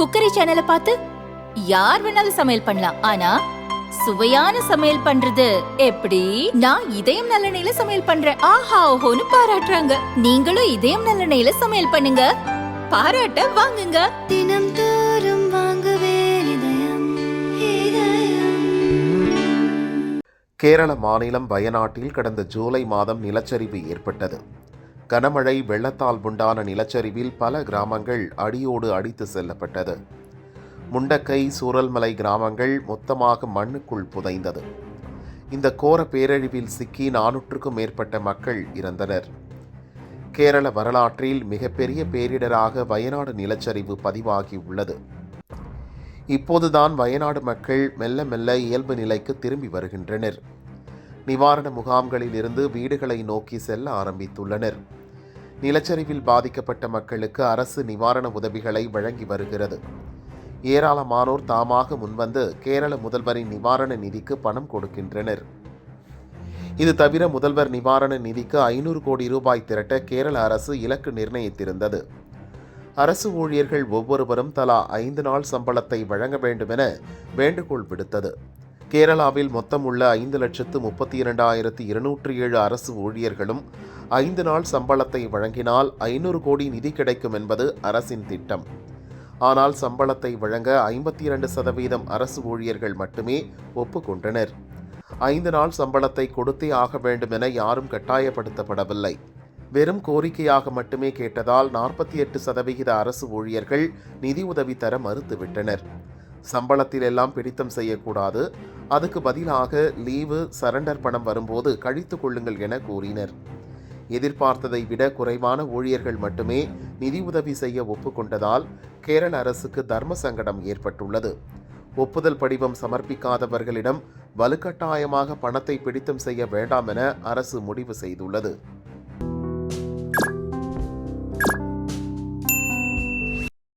Cookery சேனலை பார்த்து யார் வேணாலும் சமையல் பண்ணலாம். ஆனா சுவையான சமையல் பண்றது எப்படி? நான் இதயம் நல்லெண்ணெயில சமையல் பண்றேன். ஆஹா ஓஹோன்னு பாராட்டுறாங்க. நீங்களும் இதயம் நல்லெண்ணெயில சமையல் பண்ணுங்க. பாராட்ட வாங்குங்க. தினம் தோறும் வாங்குவே இதயம் இதயம். கேரள மாநிலம் வயநாட்டில் கடந்த ஜூலை மாதம் நிலச்சரிவு ஏற்பட்டது. கனமழை வெள்ளத்தால் உண்டான நிலச்சரிவில் பல கிராமங்கள் அடியோடு அடித்து செல்லப்பட்டது. முண்டக்கை சூரல்மலை கிராமங்கள் மொத்தமாக மண்ணுக்குள் புதைந்தது. இந்த கோர பேரழிவில் சிக்கி நானூற்றுக்கும் மேற்பட்ட மக்கள் இறந்தனர். கேரள வரலாற்றில் மிகப்பெரிய பேரிடராக வயநாடு நிலச்சரிவு பதிவாகி உள்ளது. இப்போதுதான் வயநாடு மக்கள் மெல்ல மெல்ல இயல்பு நிலைக்கு திரும்பி வருகின்றனர். நிவாரண முகாம்களில் இருந்து வீடுகளை நோக்கி செல்ல ஆரம்பித்துள்ளனர். நிலச்சரிவில் பாதிக்கப்பட்ட மக்களுக்கு அரசு நிவாரண உதவிகளை வழங்கி வருகிறது. ஏராளமானோர் தாமாக முன்வந்து கேரள முதல்வரின் நிவாரண நிதிக்கு பணம் கொடுக்கின்றனர். இது தவிர முதல்வர் நிவாரண நிதிக்கு ஐநூறு கோடி ரூபாய் திரட்ட கேரள அரசு இலக்கு நிர்ணயித்திருந்தது. அரசு ஊழியர்கள் ஒவ்வொருவரும் தலா ஐந்து நாள் சம்பளத்தை வழங்க வேண்டுமென வேண்டுகோள் விடுத்தது. கேரளாவில் மொத்தம் உள்ள ஐந்து லட்சத்து முப்பத்தி இரண்டாயிரத்தி இருநூற்றி ஏழு அரசு ஊழியர்களும் ஐந்து நாள் சம்பளத்தை வழங்கினால் ஐநூறு கோடி நிதி கிடைக்கும் என்பது அரசின் திட்டம். ஆனால் சம்பளத்தை வழங்க ஐம்பத்தி இரண்டு சதவீதம் அரசு ஊழியர்கள் மட்டுமே ஒப்புக்கொண்டனர். ஐந்து நாள் சம்பளத்தை கொடுத்தே ஆக வேண்டும் என யாரும் கட்டாயப்படுத்தப்படவில்லை. வெறும் கோரிக்கையாக மட்டுமே கேட்டதால் நாற்பத்தி எட்டு சதவிகித அரசு ஊழியர்கள் நிதி உதவி தர மறுத்துவிட்டனர். சம்பளத்தில் எல்லாம் பிடித்தம் செய்யக்கூடாது. அதுக்கு பதிலாக லீவு சரண்டர் பணம் வரும்போது கழித்து கொள்ளுங்கள் என கூறினர். எதிர்பார்த்ததை விட குறைவான ஊழியர்கள் மட்டுமே நிதி உதவி செய்ய ஒப்புக்கொண்டதால் கேரள அரசுக்கு தர்ம சங்கடம் ஏற்பட்டுள்ளது. ஒப்புதல் படிவம் சமர்ப்பிக்காதவர்களிடம் வலுக்கட்டாயமாக பணத்தை பிடித்தம் செய்ய வேண்டாம் என அரசு முடிவு செய்துள்ளது.